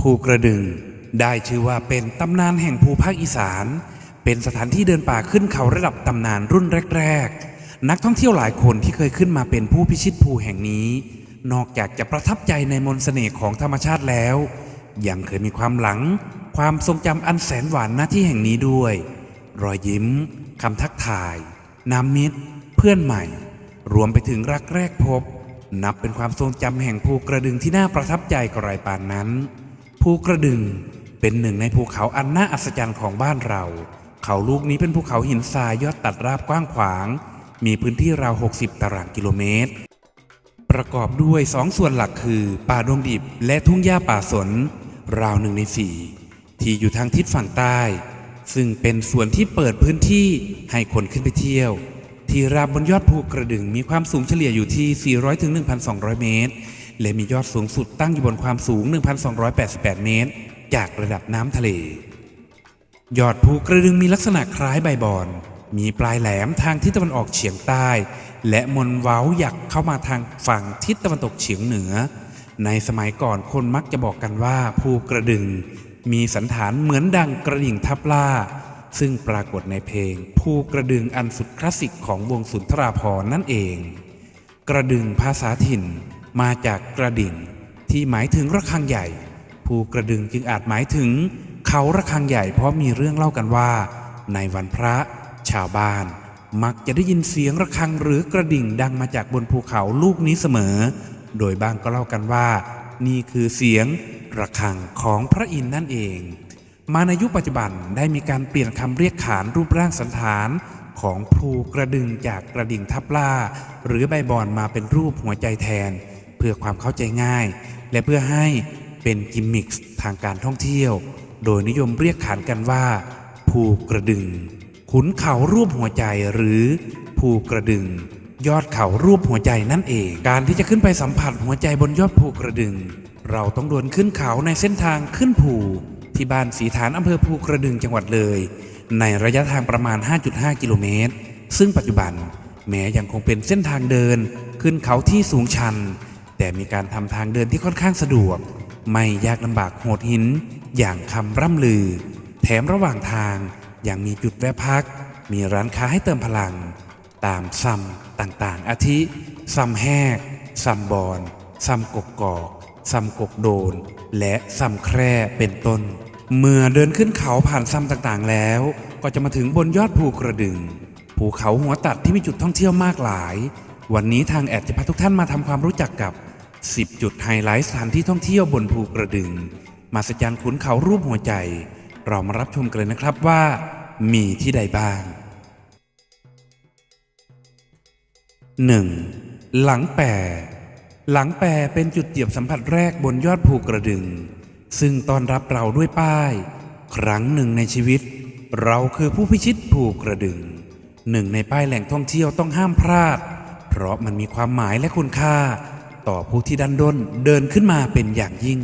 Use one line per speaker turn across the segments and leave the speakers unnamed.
ภูกระดึง ได้ชื่อว่าเป็นตำนานแห่งภูภาคอีสาน เป็นสถานที่เดินป่าขึ้นเขาระดับตำนานรุ่นแรก ๆ นักท่องเที่ยวหลายคนที่เคยขึ้นมาเป็นผู้พิชิตภูแห่งนี้ นอกจากจะประทับใจในมนต์เสน่ห์ของธรรมชาติแล้ว ยังเคยมีความหลัง ความทรงจำอันแสนหวานหน้าที่แห่งนี้ด้วย รอยยิ้มคำทักทาย น้ำมิตร เพื่อนใหม่ รวมไปถึงรักแรกพบ นับเป็นความทรงจำแห่งภูกระดึงที่น่าประทับใจกระไรปานนั้น ภูกระดึง เป็นหนึ่งในภูเขาอันน่าอัศจรรย์ของบ้านเรา เขาลูกนี้เป็นภูเขาหินทรายยอดตัดราบกว้างขวาง มีพื้นที่ราว 60 ตารางกิโลเมตร ประกอบด้วยสองส่วนหลักคือ ป่าดงดิบและทุ่งหญ้าป่าสน ราวหนึ่งในสี่ที่อยู่ทางทิศฝั่งใต้ ซึ่งเป็นส่วนที่เปิดพื้นที่ให้คนขึ้นไปเที่ยว ที่ราบบนยอดภูกระดึงมีความสูงเฉลี่ยอยู่ที่ 400ถึง1,200 เมตร และมียอดสูงสุดตั้งอยู่บนความสูง 1,288 เมตร จากระดับน้ำทะเล ยอดภูกระดึงมีลักษณะคล้ายใบบอน มีปลายแหลมทางทิศตะวันออกเฉียงใต้ และมนเว้าหยักเข้ามาทางฝั่งทิศตะวันตกเฉียงเหนือ ในสมัยก่อนคนมักจะบอกกันว่าภูกระดึง มีสันฐานเหมือนดังกระดิ่งทับล่า ซึ่งปรากฏในเพลง ภูกระดึงอันสุดคลาสสิกของวงสุนทราภรณ์นั่นเอง กระดึงภาษาถิ่น มาจากกระดิ่งที่หมายถึงระฆังใหญ่ ภูกระดึงจึงอาจหมายถึง เขาระฆังใหญ่เพราะมีเรื่องเล่ากันว่า ในวันพระ ชาวบ้าน มักจะได้ยินเสียงระฆังหรือกระดิ่งดังมาจากบนภูเขาลูกนี้เสมอ โดยบ้างก็เล่ากันว่า นี่คือเสียงระฆังของพระอินทร์นั่นเอง มาในยุคปัจจุบันได้มีการเปลี่ยนคำเรียกขานรูปร่างสันฐานของภูกระดึงจากกระดิ่งทับล่า หรือใบบอนมาเป็นรูปหัวใจแทน เพื่อความเข้าใจง่าย และเพื่อให้เป็นกิมมิคทางการท่องเที่ยว โดยนิยมเรียกขานกันว่า ภูกระดึง ขุนเขารูปหัวใจหรือ ภูกระดึง ยอดเขารูปหัวใจนั่นเอง การที่จะขึ้นไปสัมผัสหัวใจบนยอดภูกระดึง เราต้องเดินขึ้นเขาในเส้นทางขึ้นภูที่บ้านสีฐานอำเภอภูกระดึงจังหวัดเลย ในระยะทางประมาณ 5.5 กิโลเมตร ซึ่งปัจจุบันแม้ยังคงเป็นเส้นทางเดินขึ้นเขาที่สูงชัน แต่มีการทำทางเดินที่ค่อนข้างสะดวก ไม่ยากลำบากโหดหิน อย่างคำร่ำลือ แถมระหว่างทางยังมีจุดแวะพัก มีร้านค้าให้เติมพลัง ตามซัมต่างๆ อาทิซัมแหกซัมบอนซัมกกกอกซัมกกโดน และซัมแคร่เป็นต้น เมื่อเดินขึ้นเขาผ่านซัมต่างๆ แล้ว ก็จะมาถึงบนยอดภูกระดึง ภูเขาหัวตัดที่มีจุดท่องเที่ยวมากหลาย วันนี้ทางแอดจะพาทุกท่านมาทำความรู้จักกับ 10 จุดไฮไลท์สถานที่ท่องเที่ยวบนภูกระดึงมาสจารย์ขุนเขารูปหัวใจ เรามารับชมกันเลยนะครับว่า มีที่ใดบ้าง 1. หลังแปรหลังแปรเป็นจุดเหยียบสัมผัสแรกบนยอดภูกระดึง ซึ่งต้อนรับเราด้วยป้าย ครั้งหนึ่งในชีวิต เราคือผู้พิชิตภูกระดึง หนึ่งในป้ายแหล่งท่องเที่ยวต้องห้ามพลาด เพราะมันมีความหมายและคุณค่า ต่อผู้ที่ดันด้นเดินขึ้นมาเป็นอย่างยิ่ง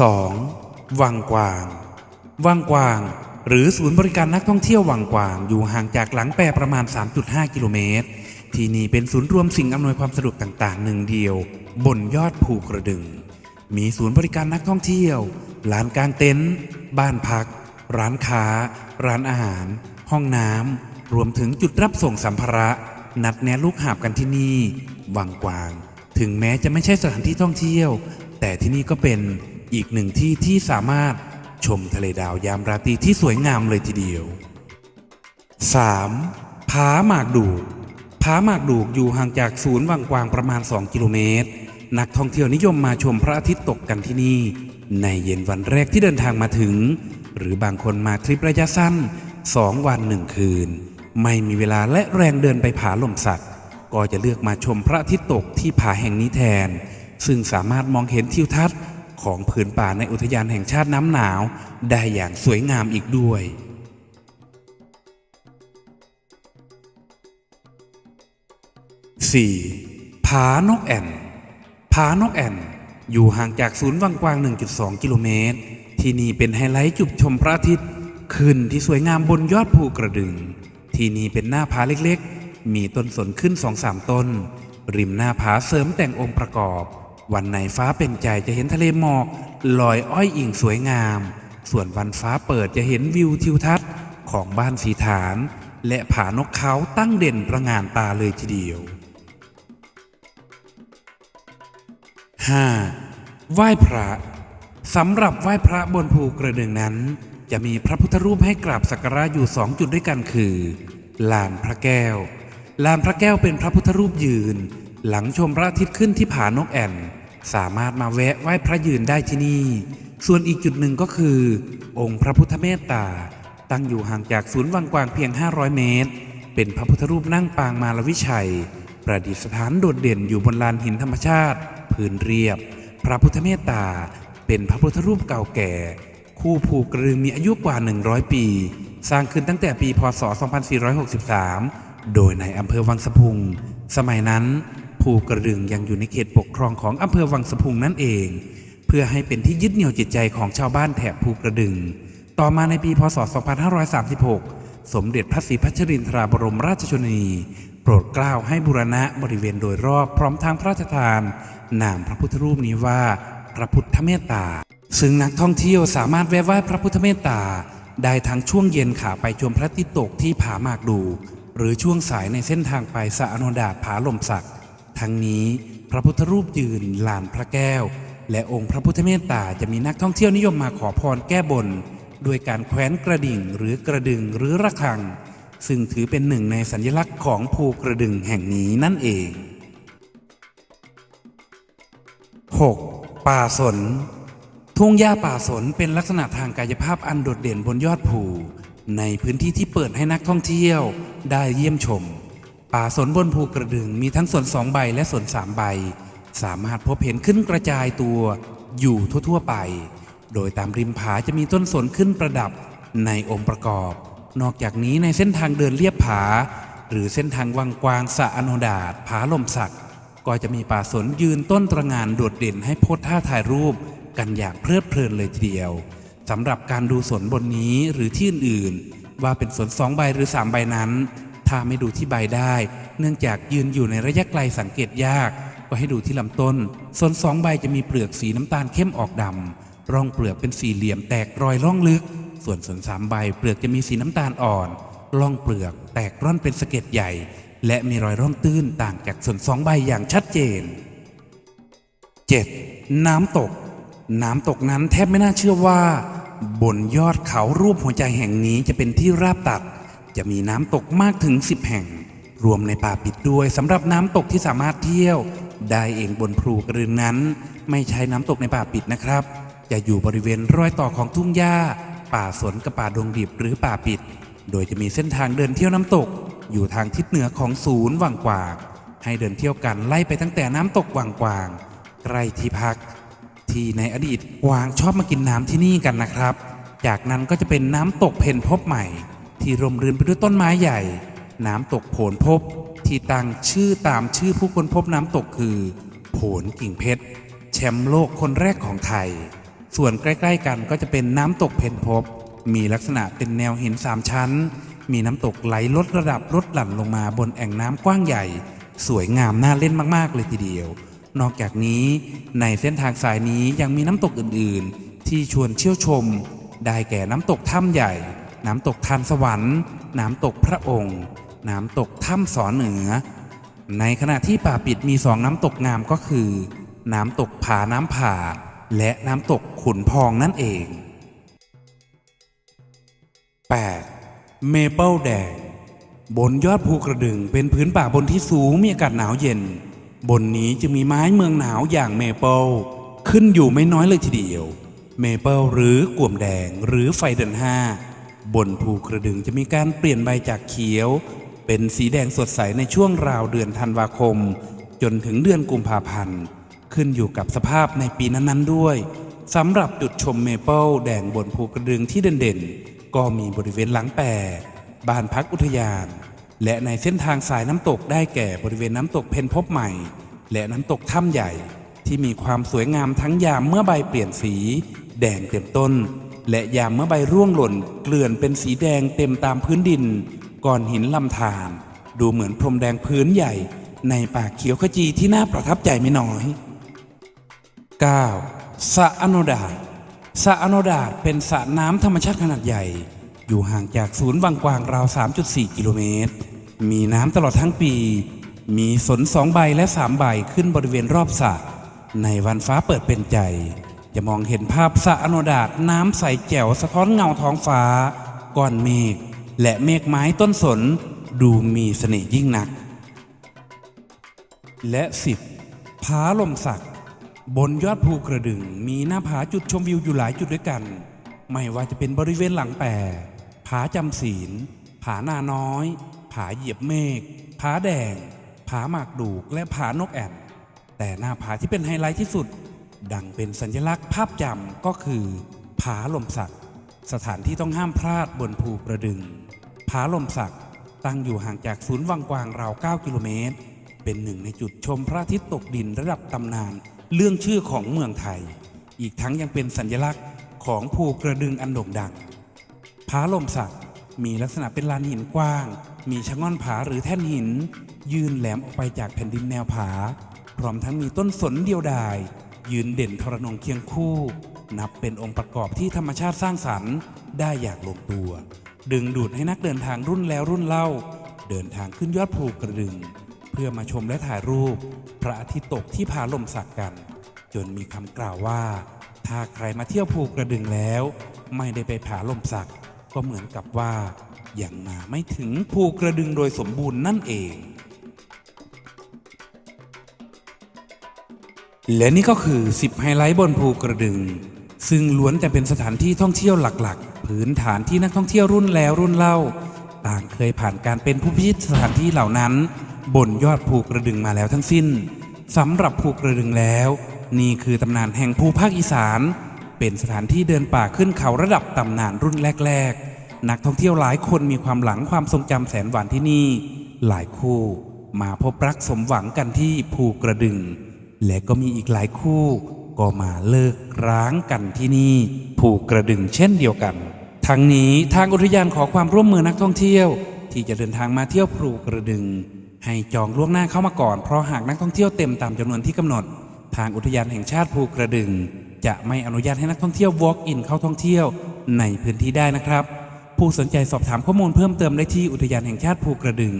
2. วังกวาง วังกวาง หรือศูนย์บริการนักท่องเที่ยววังกวาง อยู่ห่างจากหลังแปรประมาณ 3.5 กิโลเมตร ที่นี่เป็นศูนย์รวมสิ่งอำนวยความสะดวกต่างๆ หนึ่งเดียว บนยอดภูกระดึง มีศูนย์บริการนักท่องเที่ยวลานกลางเต็นท์ บ้านพัก ร้านค้า ร้านอาหาร ห้องน้ำ รวมถึงจุดรับส่งสัมภาระ นัดแนะลูกหาบกันที่นี่ วังกวาง ถึงแม้จะไม่ใช่สถานที่ท่องเที่ยว แต่ที่นี่ก็เป็นอีกหนึ่งที่ที่สามารถชมทะเลดาวยามราตรีที่สวยงามเลยทีเดียว 3. ผาหมากดูกผาหมากดูกอยู่ห่างจากศูนย์วังกวางประมาณ 2 กิโลเมตร นักท่องเที่ยวนิยมมาชมพระอาทิตย์ตกกันที่นี่ ในเย็นวันแรกที่เดินทางมาถึง หรือบางคนมาทริประยะสั้น 2 วันหนึ่งคืน ไม่มีเวลาและแรงเดินไปผาลมสัตว์ก็จะเลือกมาชมพระอาทิตย์ตกที่ผาแห่งนี้แทน ซึ่งสามารถมองเห็นทิวทัศน์ของผืนป่าในอุทยานแห่งชาติน้ำหนาว ได้อย่างสวยงามอีกด้วย 4. ผานกแอ่น ผานกแอ่น อยู่ห่างจากศูนย์วังกวาง 1.2 กิโลเมตร ที่นี่เป็นไฮไลท์จุดชมพระอาทิตย์ขึ้นที่สวยงามบนยอดภูกระดึง ที่นี่เป็นหน้าผาเล็กๆ มีต้นสนขึ้นสองสามต้น ริมหน้าผาเสริมแต่งองค์ประกอบ วันไหนฟ้าเป็นใจจะเห็นทะเลหมอกลอยอ้อยอิงสวยงาม ส่วนวันฟ้าเปิดจะเห็นวิวทิวทัศน์ของบ้านสีฐาน และผานกเขาตั้งเด่นประงานตาเลยทีเดียว 5. ไหว้พระสำหรับไหว้พระบนภูกระดึงนั้น จะมีพระพุทธรูปให้กราบสักการะอยู่สองจุดด้วยกันคือ ลานพระแก้ว ลานพระแก้วเป็นพระพุทธรูปยืน หลังชมพระอาทิตย์ขึ้นที่ผานกแอ่น สามารถมาแวะไหว้พระยืนได้ที่นี่ ส่วนอีกจุดหนึ่งก็คือ องค์พระพุทธเมตตา ตั้งอยู่ห่างจากศูนย์วังกวางเพียง 500 เมตร เป็นพระพุทธรูปนั่งปางมาลวิชัย ประดิษฐานโดดเด่นอยู่บนลานหินธรรมชาติ พื้นเรียบ พระพุทธเมตตา เป็นพระพุทธรูปเก่าแก่ คู่ผูกระดึงมีอายุกว่า 100 ปี สร้างขึ้นตั้งแต่ปีพศ 2463 โดยในอำเภอวังสะพุง สมัยนั้น ภูกระดึงยังอยู่ในเขตปกครองของอำเภอวังสะพุงนั่นเอง เพื่อให้เป็นที่ยึดเหนี่ยวจิตใจของชาวบ้านแถบภูกระดึง ต่อมาในปีพศ 2536 สมเด็จพระศรีพัชรินทราบรมราชชนนี รดเกล้าให้บูรณะบริเวณโดยรอบพร้อมทางพระราชทาน นามพระพุทธรูปนี้ว่า พระพุทธเมตตา ซึ่งนักท่องเที่ยวสามารถแวะไหว้พระพุทธเมตตา ได้ทั้งช่วงเย็นขาไปชมพระอาทิตย์ตกที่ผาหมากดู หรือช่วงสายในเส้นทางไปสะอโนดาตผาลมสักทั้งนี้พระพุทธรูปยืนลานพระแก้ว และองค์พระพุทธเมตตาจะมีนักท่องเที่ยวนิยมมาขอพรแก้บน ด้วยการแขวนกระดิ่งหรือกระดึงหรือระฆัง ซึ่งถือเป็นหนึ่งในสัญลักษณ์ของภูกระดึงแห่งนี้นั่นเอง 6. ป่าสน ทุ่งหญ้าป่าสนเป็นลักษณะทางกายภาพอันโดดเด่นบนยอดภู ในพื้นที่ที่เปิดให้นักท่องเที่ยวได้เยี่ยมชม ป่าสนบนภูกระดึงมีทั้งสวนสองใบและสวนสามใบ สามารถพบเห็นขึ้นกระจายตัวอยู่ทั่วๆไป โดยตามริมผาจะมีต้นสนขึ้นประดับในองค์ประกอบ นอกจากนี้ในเส้นทางเดินเลียบผา หรือเส้นทางวังกวางสะอโนดาตผาลมสัก ก็จะมีป่าสนยืนต้นตระงานโดดเด่นให้โพสท่าถ่ายรูปกันอย่างเพลิดเพลินเลยทีเดียวสำหรับการดูสนบนนี้หรือที่อื่นๆ ว่าเป็นสนสองใบหรือสามใบนั้น ถ้าไม่ดูที่ใบได้ เนื่องจากยืนอยู่ในระยะไกลสังเกตยาก ก็ให้ดูที่ลำต้นสนสองใบจะมีเปลือกสีน้ำตาลเข้มออกดำร่องเปลือกเป็นสี่เหลี่ยมแตกรอยร่องลึก ส่วนสนสามใบเปลือกจะมีสีน้ำตาลอ่อน ร่องเปลือกแตกร่อนเป็นสะเก็ดใหญ่ และมีรอยร่องตื้นต่างจากส่วนสองใบอย่างชัดเจน 7. น้ำตก น้ำตกนั้นแทบไม่น่าเชื่อว่า บนยอดเขารูปหัวใจแห่งนี้จะเป็นที่ราบตัด จะมีน้ำตกมากถึง 10 แห่ง รวมในป่าปิดด้วยสำหรับน้ำตกที่สามารถเที่ยว ได้เองบนภูกระดึงนั้น ไม่ใช่น้ำตกในป่าปิดนะครับ จะอยู่บริเวณรอยต่อของทุ่งหญ้า ป่าสนกับป่าดงดิบหรือป่าปิด โดยจะมีเส้นทางเดินเที่ยวน้ำตก อยู่ทางทิศเหนือของศูนย์วังกวาง ให้เดินเที่ยวกันไล่ไปตั้งแต่น้ำตกวังกวางใกล้ที่พัก ที่ในอดีตกวางชอบมากินน้ำที่นี่กันนะครับ จากนั้นก็จะเป็นน้ำตกเพนพบใหม่ ที่ร่มรื่นไปด้วยต้นไม้ใหญ่ น้ำตกโผนพบ ที่ตั้งชื่อตามชื่อผู้คนพบน้ำตกคือ โผนกิ่งเพชรแชมป์โลกคนแรกของไทย ส่วนใกล้ๆกันก็จะเป็นน้ำตกเพนพบ มีลักษณะเป็นแนวหินสามชั้น มีน้ำตกไหลลดระดับลดหลั่นลงมาบนแอ่งน้ำกว้างใหญ่ สวยงามน่าเล่นมากๆเลยทีเดียว นอกจากนี้ในเส้นทางสายนี้ยังมีน้ำตกอื่นๆ ที่ชวนเชี่ยวชม ได้แก่น้ำตกถ้ำใหญ่ น้ำตกทานสวรรค์ น้ำตกพระองค์ น้ำตกถ้ำสอนเหนือ ในขณะที่ป่าปิดมีสองน้ำตกงามก็คือ น้ำตกผาน้ำผ่า และน้ำตกขุนพองนั่นเอง 8. เมเปิลแดงบนยอดภูกระดึงเป็นพื้นป่าบนที่สูงมีอากาศหนาวเย็น บนนี้จะมีไม้เมืองหนาวอย่างเมเปิลขึ้นอยู่ไม่น้อยเลยทีเดียว เมเปิลหรือกวมแดงหรือไฟเดือนห้าบนภูกระดึงจะมีการเปลี่ยนใบจากเขียว เป็นสีแดงสดใสในช่วงราวเดือนธันวาคม จนถึงเดือนกุมภาพันธ์ ขึ้นอยู่กับสภาพในปีนั้นๆด้วยสำหรับจุดชมเมเปิลแดงบนภูกระดึงที่เด่นๆ ก็มีบริเวณหลังแปรบ้านพักอุทยาน และในเส้นทางสายน้ำตกได้แก่บริเวณน้ำตกเพนพบใหม่ และน้ำตกถ้ำใหญ่ ที่มีความสวยงามทั้งยามเมื่อใบเปลี่ยนสี แดงเต็มต้น และยามเมื่อใบร่วงหล่น เกลื่อนเป็นสีแดงเต็มตามพื้นดินก้อนหินลำธารดูเหมือนพรมแดงพื้นใหญ่ ในป่าเขียวขจีที่น่าประทับใจไม่น้อย 9. สระอโนดาตสระอโนดาตเป็นสระน้ำธรรมชาติขนาดใหญ่ อยู่ห่างจากศูนย์บางกวางราว 3.4 กิโลเมตร มีน้ำตลอดทั้งปี มีสนสองใบและสามใบขึ้นบริเวณรอบสระในวันฟ้าเปิดเป็นใจ จะมองเห็นภาพสระอโนดาตน้ำใสแจ๋วสะท้อนเงาท้องฟ้าก้อนเมฆและเมฆไม้ต้นสนดูมีเสน่ห์ยิ่งนัก และสิบผาลมสัก บนยอดภูกระดึงมีหน้าผาจุดชมวิวอยู่หลายจุดด้วยกัน ไม่ว่าจะเป็นบริเวณหลังแปรผาจำศีล ผานาน้อย ผาเหยียบเมฆ ผาแดง ผาหมากดูก และผานกแอ่น แต่หน้าผาที่เป็นไฮไลท์ที่สุด ดังเป็นสัญลักษณ์ภาพจำก็คือ ผาลมสัก สถานที่ต้องห้ามพลาดบนภูกระดึง ผาลมสักตั้งอยู่ห่างจากศูนย์วังกวางราว 9 กิโลเมตร เป็นหนึ่งในจุดชมพระอาทิตย์ตกดินระดับตำนาน เรื่องชื่อของเมืองไทย อีกทั้งยังเป็นสัญลักษณ์ของภูกระดึงอันโด่งดังผาลมสักมีลักษณะเป็นลานหินกว้าง มีชะง่อนผาหรือแท่นหิน ยืนแหลมออกไปจากแผ่นดินแนวผา พร้อมทั้งมีต้นสนเดียวดาย ยืนเด่นทรนงเคียงคู่ นับเป็นองค์ประกอบที่ธรรมชาติสร้างสรรค์ได้อย่างลงตัว ดึงดูดให้นักเดินทางรุ่นแล้วรุ่นเล่า เดินทางขึ้นยอดภูกระดึง เพื่อมาชมและถ่ายรูป พระอาทิตย์ตกที่ผาลมสักกัน จนมีคำกล่าวว่า ถ้าใครมาเที่ยวภูกระดึงแล้ว ไม่ได้ไปผาลมสัก ก็เหมือนกับว่ายังมาไม่ถึงภูกระดึงโดยสมบูรณ์นั่นเอง และนี่ก็คือ 10 ไฮไลท์บนภูกระดึง ซึ่งล้วนแต่เป็นสถานที่ท่องเที่ยวหลักๆ พื้นฐานที่นักท่องเที่ยวรุ่นแล้วรุ่นเล่า ต่างเคยผ่านการเป็นผู้พิชิตสถานที่เหล่านั้น บนยอดภูกระดึงมาแล้วทั้งสิ้นสำหรับภูกระดึงแล้ว นี่คือตำนานแห่งภูภาคอีสาน เป็นสถานที่เดินป่าขึ้นเขาระดับตำนานรุ่นแรก ๆ นักท่องเที่ยวหลายคนมีความหลังความทรงจำแสนหวานที่นี่ หลายคู่มาพบรักสมหวังกันที่ภูกระดึง และก็มีอีกหลายคู่ ก็มาเลิกร้างกันที่นี่ผูกระดึงเช่นเดียวกัน ทั้งนี้ทางอุทยานขอความร่วมมือนักท่องเที่ยว ที่จะเดินทางมาเที่ยวภูกระดึง ให้จองล่วงหน้าเข้ามาก่อน เพราะหากนักท่องเที่ยวเต็มตามจำนวนที่กำหนด ทางอุทยานแห่งชาติภูกระดึง จะไม่อนุญาตให้นักท่องเที่ยว walk in เข้าท่องเที่ยวในพื้นที่ได้นะครับ ผู้สนใจสอบถามข้อมูลเพิ่มเติมได้ที่อุทยานแห่งชาติภูกระดึง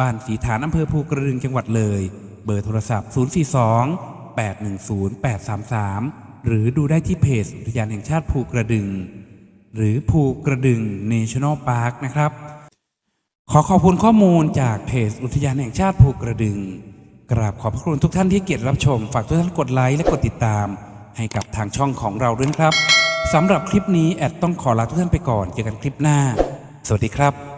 บ้านฝีฐานอำเภอภูกระดึงจังหวัดเลย เบอร์โทรศัพท์ 042 810 833 หรือดูได้ที่เพจอุทยานแห่งชาติภูกระดึง หรือภูกระดึง National Park นะครับ ขอขอบคุณข้อมูลจากเพจอุทยานแห่งชาติภูกระดึง กราบขอบพระคุณทุกท่านที่เกียรติรับชม ฝากทุกท่านกดไลค์และกดติดตาม ให้กับทางช่องของเราด้วยนะครับสำหรับคลิปนี้แอดต้องขอลาทุกท่านไปก่อนเจอกันคลิปหน้า สวัสดีครับ